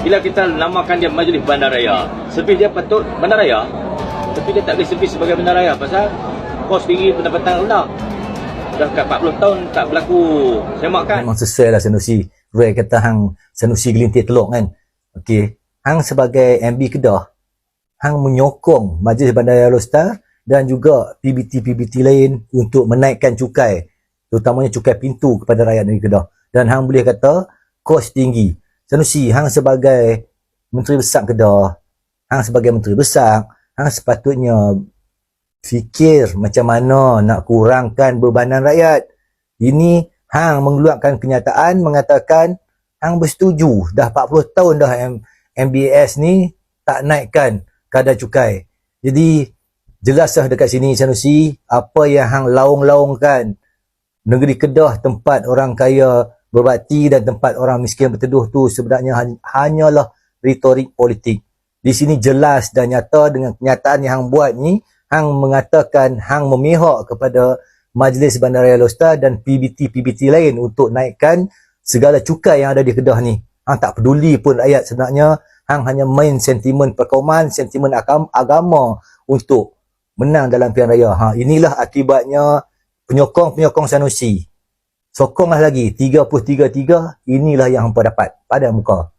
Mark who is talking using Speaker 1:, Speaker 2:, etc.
Speaker 1: Bila kita namakan dia Majlis Bandaraya, servis dia patut Bandaraya. Tapi dia tak boleh servis sebagai Bandaraya pasal kos tinggi pendapatan rendah. Dah kat 40 tahun tak berlaku semakan.
Speaker 2: Memang sesuai lah Sanusi. Roy kata hang Sanusi gelintir teluk kan. Okey. Hang sebagai MB Kedah, hang menyokong Majlis Bandaraya Lostar dan juga PBT-PBT lain untuk menaikkan cukai. Terutamanya cukai pintu kepada rakyat negeri Kedah. Dan hang boleh kata kos tinggi. Sanusi, hang sebagai Menteri Besar Kedah, hang sebagai Menteri Besar, hang sepatutnya fikir macam mana nak kurangkan bebanan rakyat. Ini hang mengeluarkan kenyataan mengatakan hang bersetuju dah 40 tahun dah MBS ni tak naikkan kadar cukai. Jadi jelaslah dekat sini Sanusi apa yang hang laung-laungkan negeri Kedah tempat orang kaya berbakti dan tempat orang miskin berteduh tu sebenarnya han- hanyalah retorik politik. Di sini jelas dan nyata dengan kenyataan yang hang buat ni hang mengatakan hang memihak kepada Majlis Bandaraya Lostar dan PBT-PBT lain untuk naikkan segala cukai yang ada di Kedah ni. Hang tak peduli pun rakyat sebenarnya. Hang hanya main sentimen perkauman, sentimen agam- agama untuk menang dalam pilihan raya. Ha, inilah akibatnya penyokong-penyokong Sanusi. Sokonglah lagi 3 plus 3 3 inilah yang hampa dapat pada muka.